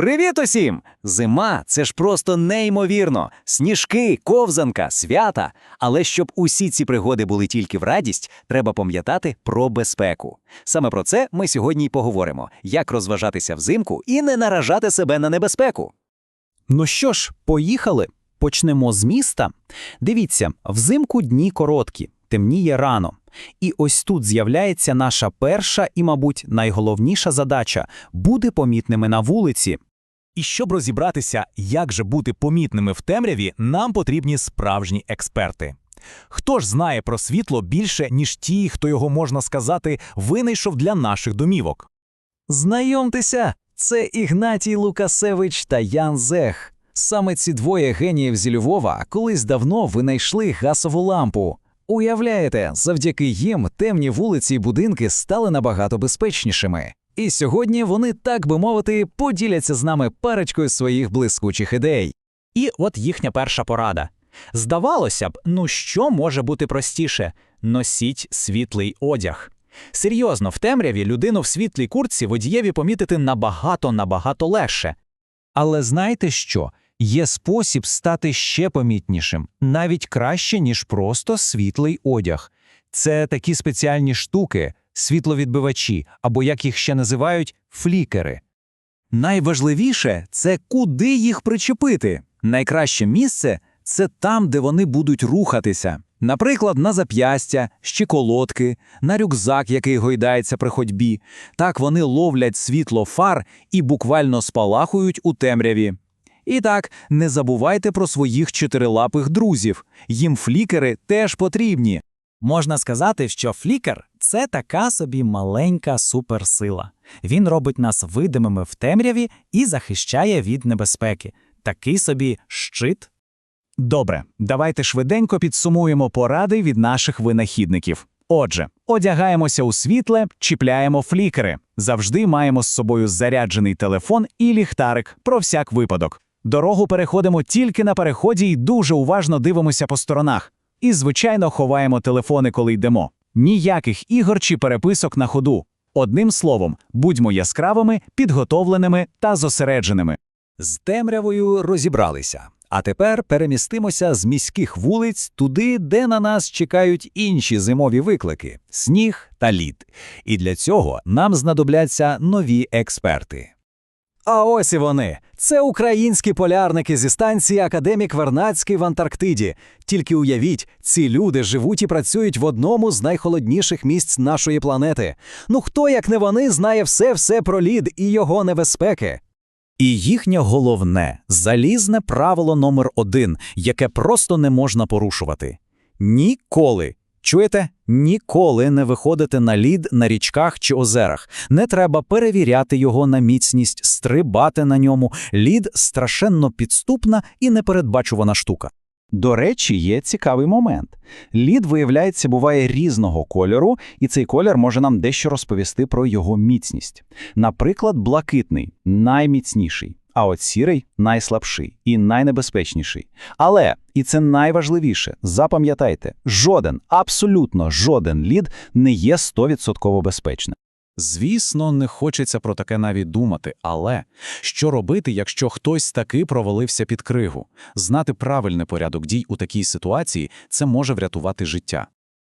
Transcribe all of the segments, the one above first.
Привіт усім! Зима це ж просто неймовірно. Сніжки, ковзанка, свята. Але щоб усі ці пригоди були тільки в радість, треба пам'ятати про безпеку. Саме про це ми сьогодні й поговоримо: як розважатися взимку і не наражати себе на небезпеку. Ну що ж, поїхали. Почнемо з міста. Дивіться, взимку дні короткі, темніє рано. І ось тут з'являється наша перша і, мабуть, найголовніша задача бути помітними на вулиці. І щоб розібратися, як же бути помітними в темряві, нам потрібні справжні експерти. Хто ж знає про світло більше, ніж ті, хто його, можна сказати, винайшов для наших домівок? Знайомтеся, це Ігнатій Лукасевич та Ян Зех. Саме ці двоє геніїв зі Львова колись давно винайшли газову лампу. Уявляєте, завдяки їм темні вулиці і будинки стали набагато безпечнішими. І сьогодні вони, так би мовити, поділяться з нами парочкою своїх блискучих ідей. І от їхня перша порада. Здавалося б, ну що може бути простіше? Носіть світлий одяг. Серйозно, в темряві людину в світлій куртці водієві помітити набагато-набагато легше. Але знаєте що? Є спосіб стати ще помітнішим, навіть краще, ніж просто світлий одяг. Це такі спеціальні штуки, світловідбивачі, або як їх ще називають, флікери. Найважливіше це куди їх причепити. Найкраще місце це там, де вони будуть рухатися. Наприклад, на зап'ястя, щиколотки, на рюкзак, який гойдається при ходьбі. Так вони ловлять світло фар і буквально спалахують у темряві. І так, не забувайте про своїх чотирилапих друзів. Їм флікери теж потрібні. Можна сказати, що флікер це така собі маленька суперсила. Він робить нас видимими в темряві і захищає від небезпеки. Такий собі щит. Добре, давайте швиденько підсумуємо поради від наших винахідників. Отже, одягаємося у світле, чіпляємо флікери. Завжди маємо з собою заряджений телефон і ліхтарик про всяк випадок. Дорогу переходимо тільки на переході і дуже уважно дивимося по сторонах. І, звичайно, ховаємо телефони, коли йдемо. Ніяких ігор чи переписок на ходу. Одним словом, будьмо яскравими, підготовленими та зосередженими. З темрявою розібралися. А тепер перемістимося з міських вулиць туди, де на нас чекають інші зимові виклики сніг та лід. І для цього нам знадобляться нові експерти. А ось і вони. Це українські полярники зі станції Академік Вернадський в Антарктиді. Тільки уявіть, ці люди живуть і працюють в одному з найхолодніших місць нашої планети. Ну хто, як не вони, знає все-все про лід і його небезпеки. І їхнє головне залізне правило номер один, яке просто не можна порушувати. Ніколи. Чуєте? Ніколи не виходите на лід на річках чи озерах. Не треба перевіряти його на міцність, стрибати на ньому. Лід страшенно підступна і непередбачувана штука. До речі, є цікавий момент. Лід, виявляється, буває різного кольору, і цей колір може нам дещо розповісти про його міцність. Наприклад, блакитний найміцніший, а от сірий найслабший і найнебезпечніший. Але, і це найважливіше, запам'ятайте, жоден, абсолютно жоден лід не є 100% безпечним. Звісно, не хочеться про таке навіть думати, але що робити, якщо хтось таки провалився під кригу? Знати правильний порядок дій у такій ситуації це може врятувати життя.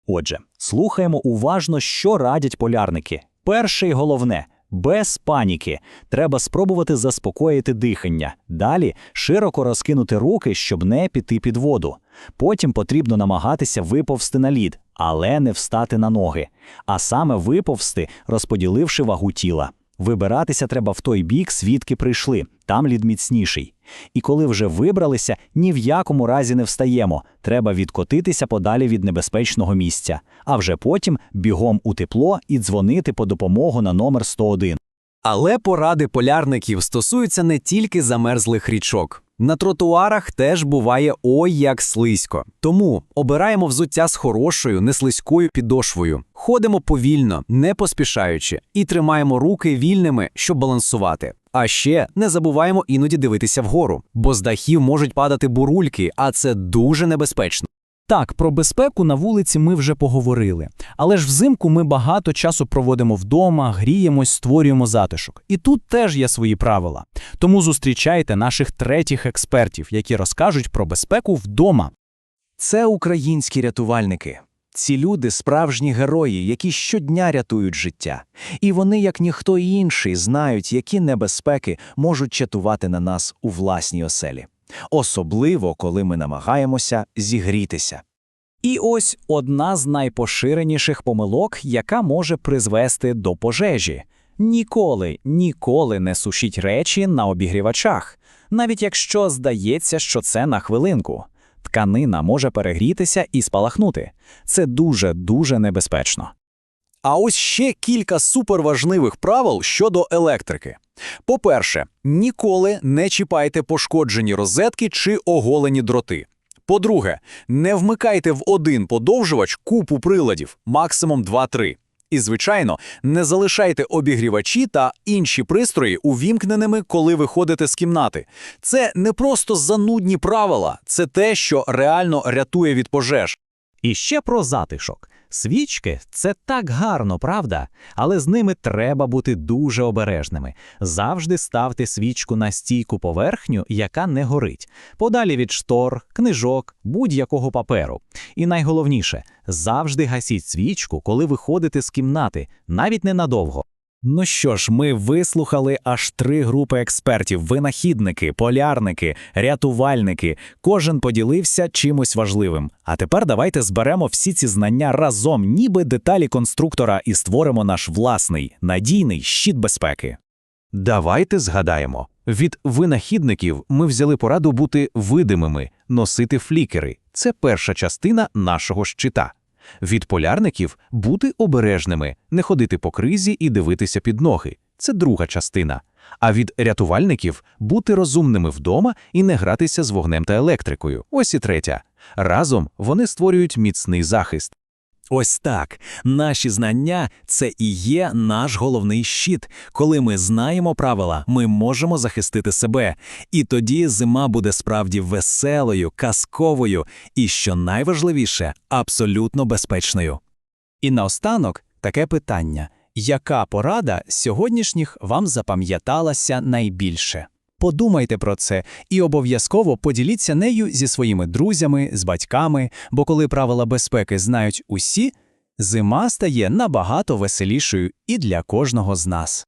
Отже, слухаємо уважно, що радять полярники. Перше і головне без паніки. Треба спробувати заспокоїти дихання. Далі широко розкинути руки, щоб не піти під воду. Потім потрібно намагатися виповзти на лід, але не встати на ноги. А саме виповзти, розподіливши вагу тіла. Вибиратися треба в той бік, звідки прийшли, там лід міцніший. І коли вже вибралися, ні в якому разі не встаємо. Треба відкотитися подалі від небезпечного місця, а вже потім бігом у тепло і дзвонити по допомогу на номер 101. Але поради полярників стосуються не тільки замерзлих річок. На тротуарах теж буває ой як слизько. Тому обираємо взуття з хорошою, неслизькою підошвою. Ходимо повільно, не поспішаючи, і тримаємо руки вільними, щоб балансувати. А ще не забуваємо іноді дивитися вгору, бо з дахів можуть падати бурульки, а це дуже небезпечно. Так, про безпеку на вулиці ми вже поговорили. Але ж взимку ми багато часу проводимо вдома, гріємось, створюємо затишок. І тут теж є свої правила. Тому зустрічайте наших третіх експертів, які розкажуть про безпеку вдома. Це українські рятувальники. Ці люди справжні герої, які щодня рятують життя. І вони, як ніхто інший, знають, які небезпеки можуть чатувати на нас у власній оселі. Особливо, коли ми намагаємося зігрітися. І ось одна з найпоширеніших помилок, яка може призвести до пожежі. Ніколи, ніколи не сушіть речі на обігрівачах, навіть якщо здається, що це на хвилинку. Тканина може перегрітися і спалахнути. Це дуже-дуже небезпечно. А ось ще кілька суперважливих правил щодо електрики. По-перше, ніколи не чіпайте пошкоджені розетки чи оголені дроти. По-друге, не вмикайте в один подовжувач купу приладів, максимум 2-3. І, звичайно, не залишайте обігрівачі та інші пристрої увімкненими, коли виходите з кімнати. Це не просто занудні правила, це те, що реально рятує від пожеж. І ще про затишок. Свічки це так гарно, правда? Але з ними треба бути дуже обережними. Завжди ставте свічку на стійку поверхню, яка не горить, подалі від штор, книжок, будь-якого паперу. І найголовніше завжди гасіть свічку, коли виходите з кімнати, навіть ненадовго. Ну що ж, ми вислухали аж три групи експертів: винахідники, полярники, рятувальники. Кожен поділився чимось важливим. А тепер давайте зберемо всі ці знання разом, ніби деталі конструктора, і створимо наш власний надійний щит безпеки. Давайте згадаємо. Від винахідників ми взяли пораду бути видимими, носити флікери. Це перша частина нашого щита. Від полярників бути обережними, не ходити по кризі і дивитися під ноги. Це друга частина. А від рятувальників бути розумними вдома і не гратися з вогнем та електрикою. Ось і третя. Разом вони створюють міцний захист. Ось так. Наші знання це і є наш головний щит. Коли ми знаємо правила, ми можемо захистити себе. І тоді зима буде справді веселою, казковою і, що найважливіше, абсолютно безпечною. І наостанок таке питання: яка порада сьогоднішніх вам запам'яталася найбільше? Подумайте про це і обов'язково поділіться нею зі своїми друзями, з батьками, бо коли правила безпеки знають усі, зима стає набагато веселішою і для кожного з нас.